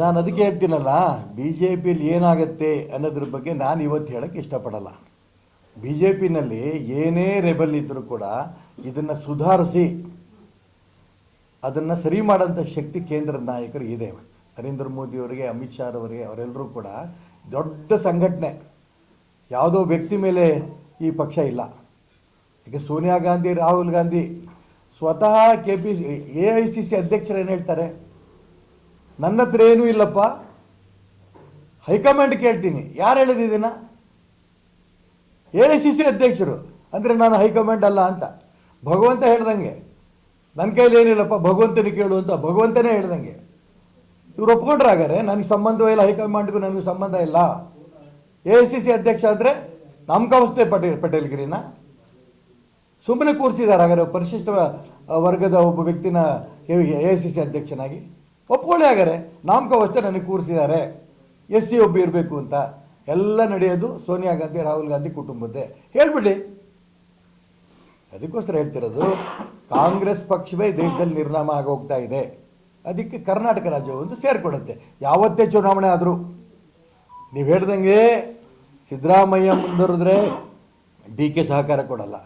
ನಾನು ಅದಕ್ಕೆ ಹೇಳ್ತೀನಲ್ಲ B J ಪಿಯಲ್ಲಿ ಏನಾಗುತ್ತೆ ಅನ್ನೋದ್ರ ಬಗ್ಗೆ ನಾನು ಇವತ್ತು ಹೇಳೋಕ್ಕೆ ಇಷ್ಟಪಡಲ್ಲ. ಬಿ ಜೆ ಪಿನಲ್ಲಿ ಏನೇ ರೆಬಲ್ ಇದ್ದರೂ ಕೂಡ ಇದನ್ನು ಸುಧಾರಿಸಿ, ಅದನ್ನು ಸರಿ ಮಾಡೋಂಥ ಶಕ್ತಿ ಕೇಂದ್ರದ ನಾಯಕರು ಇದೆ. ನರೇಂದ್ರ ಮೋದಿಯವರಿಗೆ ಅಮಿತ್ ಶಾ ಅವರಿಗೆ ಅವರೆಲ್ಲರೂ ಕೂಡ ದೊಡ್ಡ ಸಂಘಟನೆ. ಯಾವುದೋ ವ್ಯಕ್ತಿ ಮೇಲೆ ಈ ಪಕ್ಷ ಇಲ್ಲ. ಈಗ ಸೋನಿಯಾ ಗಾಂಧಿ, ರಾಹುಲ್ ಗಾಂಧಿ ಸ್ವತಃ K P A I C C ಅಧ್ಯಕ್ಷರು ಏನು ಹೇಳ್ತಾರೆ? ನನ್ನ ಹತ್ರ ಏನೂ ಇಲ್ಲಪ್ಪ. ಹೈಕಮಾಂಡ್ ಕೇಳ್ತೀನಿ. ಯಾರು ಹೇಳಿದಿದ್ದೀನ ಎ ಸಿ ಸಿ ಅಧ್ಯಕ್ಷರು. ಅಂದರೆ ನಾನು ಹೈಕಮಾಂಡ್ ಅಲ್ಲ ಅಂತ. ಭಗವಂತ ಹೇಳ್ದಂಗೆ. ನನ್ನ ಕೈಲಿ ಏನಿಲ್ಲಪ್ಪ ಭಗವಂತನ ಕೇಳು ಅಂತ ಭಗವಂತನೇ ಹೇಳ್ದಂಗೆ. ಇವ್ರು ಒಪ್ಕೊಂಡ್ರೆ ಹಾಗಾರೆ ನನಗೆ ಸಂಬಂಧವೇ ಇಲ್ಲ, ಹೈಕಮಾಂಡ್ಗೂ ನನಗೆ ಸಂಬಂಧ ಇಲ್ಲ. ಎ ಸಿ ಸಿ ಅಧ್ಯಕ್ಷ ಆದರೆ ನಮ್ಮ ಕವಸ್ತೆ ಪಟೇಲ್, ಪಟೇಲ್ಗಿರಿನ. ಸುಮ್ಮನೆ ಕೂರಿಸಿದ್ದಾರೆ ಹಾಗಾದ್ರೆ ಪರಿಶಿಷ್ಟ ವರ್ಗದ ಒಬ್ಬ ವ್ಯಕ್ತಿನ ಎ ಸಿ ಸಿ ಅಧ್ಯಕ್ಷನಾಗಿ. ಒಪ್ಕೊಳ್ಳಿ ಹಾಗಾರೆ ನಾಮಕವಷ್ಟೇ ನನಗೆ ಕೂರಿಸಿದ್ದಾರೆ. ಎಸ್ ಸಿ ಒಬ್ಬ ಇರಬೇಕು ಅಂತ. ಎಲ್ಲ ನಡೆಯೋದು ಸೋನಿಯಾ ಗಾಂಧಿ, ರಾಹುಲ್ ಗಾಂಧಿ ಕುಟುಂಬದ್ದೇ. ಹೇಳ್ಬಿಡಿ ಅದಕ್ಕೋಸ್ಕರ ಹೇಳ್ತಿರೋದು, ಕಾಂಗ್ರೆಸ್ ಪಕ್ಷವೇ ದೇಶದಲ್ಲಿ ನಿರ್ನಾಮ ಆಗೋಗ್ತಾ ಇದೆ. ಅದಕ್ಕೆ ಕರ್ನಾಟಕ ರಾಜ್ಯ ಒಂದು ಸೇರಿಕೊಡುತ್ತೆ. ಯಾವತ್ತೇ ಚುನಾವಣೆ ಆದರೂ. ನೀವು ಹೇಳ್ದಂಗೆ ಸಿದ್ದರಾಮಯ್ಯ ಮುಂದುವರೆದ್ರೆ ಡಿ ಕೆ ಸಹಕಾರ ಕೊಡಲ್ಲ.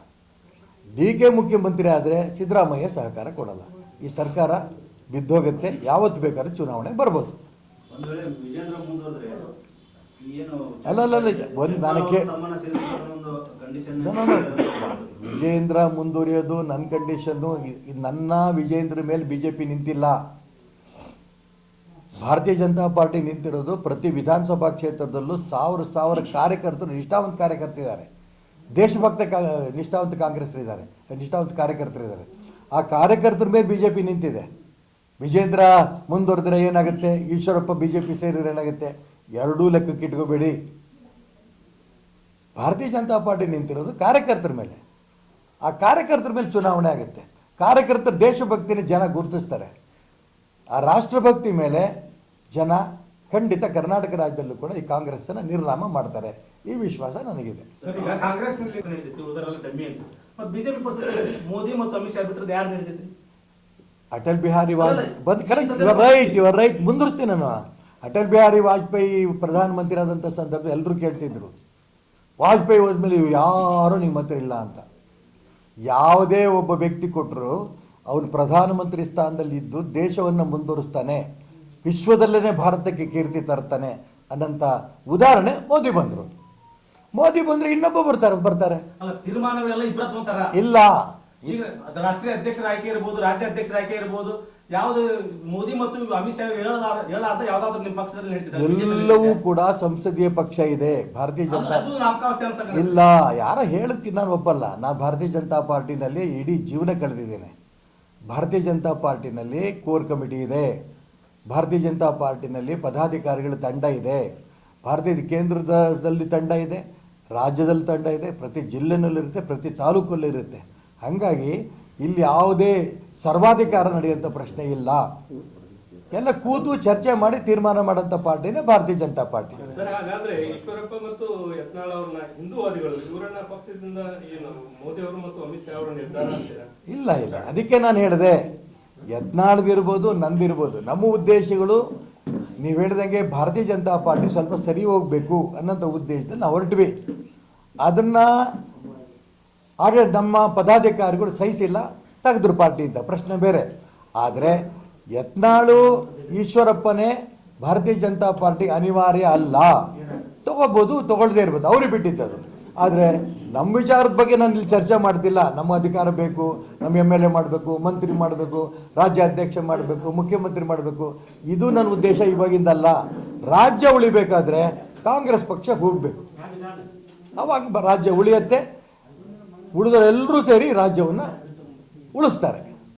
ಡಿ ಕೆ ಮುಖ್ಯಮಂತ್ರಿ ಆದರೆ ಸಿದ್ದರಾಮಯ್ಯ ಸಹಕಾರ ಕೊಡಲ್ಲ. ಈ ಸರ್ಕಾರ ಬಿದ್ದೋಗುತ್ತೆ. ಯಾವತ್ತು ಬೇಕಾದ್ರೆ ಚುನಾವಣೆ ಬರ್ಬೋದು. ಅಲ್ಲ, ಅಲ್ಲ, ಅಲ್ಲ, ಒಂದ್ ನನಗೆ. ವಿಜೇಂದ್ರ ಮುಂದುವರಿಯೋದು ನನ್ನ ಕಂಡೀಷನ್ನು ನನ್ನ ವಿಜೇಂದ್ರ ಮೇಲೆ ಬಿ ಜೆ ಪಿ ನಿಂತಿಲ್ಲ. ಭಾರತೀಯ ಜನತಾ ಪಾರ್ಟಿ ನಿಂತಿರೋದು ಪ್ರತಿ ವಿಧಾನಸಭಾ ಕ್ಷೇತ್ರದಲ್ಲೂ ಸಾವಿರ ಸಾವಿರ ಕಾರ್ಯಕರ್ತರು ನಿಷ್ಠಾವಂತ ಕಾರ್ಯಕರ್ತರಿದ್ದಾರೆ ದೇಶಭಕ್ತ ಕಾ ನಿಷ್ಠಾವಂತ ಕಾಂಗ್ರೆಸ್ರಿದ್ದಾರೆ ನಿಷ್ಠಾವಂತ ಕಾರ್ಯಕರ್ತರಿದ್ದಾರೆ. ಆ ಕಾರ್ಯಕರ್ತರ ಮೇಲೆ ಬಿ ಜೆ ಪಿ ನಿಂತಿದೆ. ವಿಜೇಂದ್ರ ಮುಂದುವರೆದ್ರೆ ಏನಾಗುತ್ತೆ? ಈಶ್ವರಪ್ಪ ಬಿ ಜೆ ಪಿ ಸೇರಿದ್ರೆ ಏನಾಗುತ್ತೆ? ಎರಡೂ ಲೆಕ್ಕಕ್ಕೆ ಇಟ್ಕೋಬೇಡಿ. ಭಾರತೀಯ ಜನತಾ ಪಾರ್ಟಿ ನಿಂತಿರೋದು ಕಾರ್ಯಕರ್ತರ ಮೇಲೆ. ಆ ಕಾರ್ಯಕರ್ತರ ಮೇಲೆ ಚುನಾವಣೆ ಆಗುತ್ತೆ. ಕಾರ್ಯಕರ್ತರ ದೇಶಭಕ್ತಿನ ಜನ ಗುರುತಿಸ್ತಾರೆ. ಆ ರಾಷ್ಟ್ರಭಕ್ತಿ ಮೇಲೆ ಜನ ಖಂಡಿತ ಕರ್ನಾಟಕ ರಾಜ್ಯದಲ್ಲೂ ಕೂಡ ಈ ಕಾಂಗ್ರೆಸ್ಸನ್ನು ನಿರ್ನಾಮ ಮಾಡ್ತಾರೆ. ಈ ವಿಶ್ವಾಸ ನನಗಿದೆ. ಕಾಂಗ್ರೆಸ್ ಮೋದಿ ಮತ್ತು ಅಮಿತ್ ಶಾ ಬಿಟ್ಟರೆ ಯಾರು ಅಟಲ್ ಬಿಹಾರಿ ವಾಜಪೇಯಿ ಬಂದು correct your right your right ಮುಂದುವರಿಸ್ತೀನಿ ನಾನು ಅಟಲ್ ಬಿಹಾರಿ ವಾಜಪೇಯಿ ಪ್ರಧಾನಮಂತ್ರಿ ಆದಂಥ ಸಂದರ್ಭ ಎಲ್ಲರೂ ಕೇಳ್ತಿದ್ರು ವಾಜಪೇಯಿ ಹೋದ್ಮೇಲೆ ಯಾರೂ ನಿಮ್ಮ ಹತ್ರ ಇಲ್ಲ ಅಂತ. ಯಾವುದೇ ಒಬ್ಬ ವ್ಯಕ್ತಿ ಕೊಟ್ಟರು ಅವನು ಪ್ರಧಾನಮಂತ್ರಿ ಸ್ಥಾನದಲ್ಲಿ ಇದ್ದು ದೇಶವನ್ನು ಮುಂದುವರಿಸ್ತಾನೆ ವಿಶ್ವದಲ್ಲೇ ಭಾರತಕ್ಕೆ ಕೀರ್ತಿ ತರ್ತಾನೆ ಅನ್ನಂಥ ಉದಾಹರಣೆ ಮೋದಿ ಬಂದರು. ಮೋದಿ ಬಂದರೆ ಇನ್ನೊಬ್ಬ ಬರ್ತಾರೆ ಬರ್ತಾರೆ. ಇಲ್ಲ. ಇಲ್ಲ ರಾಷ್ಟ್ರೀಯ ಅಧ್ಯಕ್ಷರ ಆಯ್ಕೆ ಇರಬಹುದು ರಾಜ್ಯ ಅಧ್ಯಕ್ಷರ ಆಯ್ಕೆ ಇರಬಹುದು ಯಾವ್ದು ಮೋದಿ ಮತ್ತು ಅಮಿತ್ ಶಾ ಹೇಳಲಾರ ಹೇಳಾರ್ದ ಯಾವ್ದಾದ್ರು ನಿಮ್ಮ ಪಕ್ಷದಲ್ಲಿ ಹೇಳ್ತಿದ್ದಾರೆ ಎಲ್ಲವೂ ಕೂಡ ಸಂಸದೀಯ ಪಕ್ಷ ಇದೆ ಭಾರತೀಯ ಜನತಾ ಇಲ್ಲ ಯಾರ ಹೇಳುತ್ತೀನಿ ನಾನು ಒಪ್ಪಲ್ಲ. ನಾನು ಭಾರತೀಯ ಜನತಾ ಪಾರ್ಟಿನಲ್ಲಿ ಇಡೀ ಜೀವನ ಕಳೆದಿದ್ದೇನೆ. ಭಾರತೀಯ ಜನತಾ ಪಾರ್ಟಿನಲ್ಲಿ ಕೋರ್ ಕಮಿಟಿ ಇದೆ. ಭಾರತೀಯ ಜನತಾ ಪಾರ್ಟಿನಲ್ಲಿ ಪದಾಧಿಕಾರಿಗಳ ತಂಡ ಇದೆ. ಭಾರತೀಯ ಕೇಂದ್ರದಲ್ಲಿ ತಂಡ ಇದೆ ರಾಜ್ಯದಲ್ಲಿ ತಂಡ ಇದೆ ಪ್ರತಿ ಜಿಲ್ಲೆನಲ್ಲಿರುತ್ತೆ ಪ್ರತಿ ತಾಲೂಕಲ್ಲಿರುತ್ತೆ. ಹಾಗಾಗಿ ಇಲ್ಲಿ ಯಾವುದೇ ಸರ್ವಾಧಿಕಾರ ನಡೆಯುವಂಥ ಪ್ರಶ್ನೆ ಇಲ್ಲ. ಎಲ್ಲ ಕೂತು ಚರ್ಚೆ ಮಾಡಿ ತೀರ್ಮಾನ ಮಾಡೋಂಥ ಪಾರ್ಟಿನೇ ಭಾರತೀಯ ಜನತಾ ಪಾರ್ಟಿ. ಇಲ್ಲ ಇಲ್ಲ. ಅದಕ್ಕೆ ನಾನು ಹೇಳಿದೆ ಯತ್ನಾಳ್ದಿರ್ಬೋದು ನಂದಿರ್ಬೋದು ನಮ್ಮ ಉದ್ದೇಶಗಳು ನೀವು ಹೇಳಿದಂಗೆ ಭಾರತೀಯ ಜನತಾ ಪಾರ್ಟಿ ಸ್ವಲ್ಪ ಸರಿ ಹೋಗಬೇಕು ಅನ್ನೋಂಥ ಉದ್ದೇಶದಲ್ಲಿ ನಾವು ಹೊರಟ್ವಿ. ಅದನ್ನು ಆದ್ರೆ ನಮ್ಮ ಪದಾಧಿಕಾರಿಗಳು ಸಹಿಸಿಲ್ಲ, ತೆಗೆದ್ರು ಪಾರ್ಟಿಯಿಂದ ಪ್ರಶ್ನೆ ಬೇರೆ. ಆದರೆ ಯತ್ನಾಳು ಈಶ್ವರಪ್ಪನೇ ಭಾರತೀಯ ಜನತಾ ಪಾರ್ಟಿ ಅನಿವಾರ್ಯ ಅಲ್ಲ. ತಗೋಬೋದು ತಗೊಳ್ಳದೆ ಇರ್ಬೋದು, ಅವ್ರಿಗೆ ಬಿಟ್ಟಿದ್ದದು. ಆದರೆ ನಮ್ಮ ವಿಚಾರದ ಬಗ್ಗೆ ನಾನು ಇಲ್ಲಿ ಚರ್ಚೆ ಮಾಡ್ತಿಲ್ಲ. ನಮ್ಮ ಅಧಿಕಾರ ಬೇಕು, ನಮ್ಮ ಎಂ ಎಲ್ ಎ ಮಾಡಬೇಕು, ಮಂತ್ರಿ ಮಾಡಬೇಕು, ರಾಜ್ಯಾಧ್ಯಕ್ಷ ಮಾಡಬೇಕು, ಮುಖ್ಯಮಂತ್ರಿ ಮಾಡಬೇಕು. ಇದು ನನ್ನ ಉದ್ದೇಶ ಇವಾಗಿಂದಲ್ಲ ರಾಜ್ಯ ಉಳಿಬೇಕಾದ್ರೆ ಕಾಂಗ್ರೆಸ್ ಪಕ್ಷ ಹೋಗಬೇಕು. ಅವಾಗ ರಾಜ್ಯ ಉಳಿಯತ್ತೆ. ಉಳಿದವರೆಲ್ಲರೂ ಸೇರಿ ರಾಜ್ಯವನ್ನು ಉಳಿಸ್ತಾರೆ.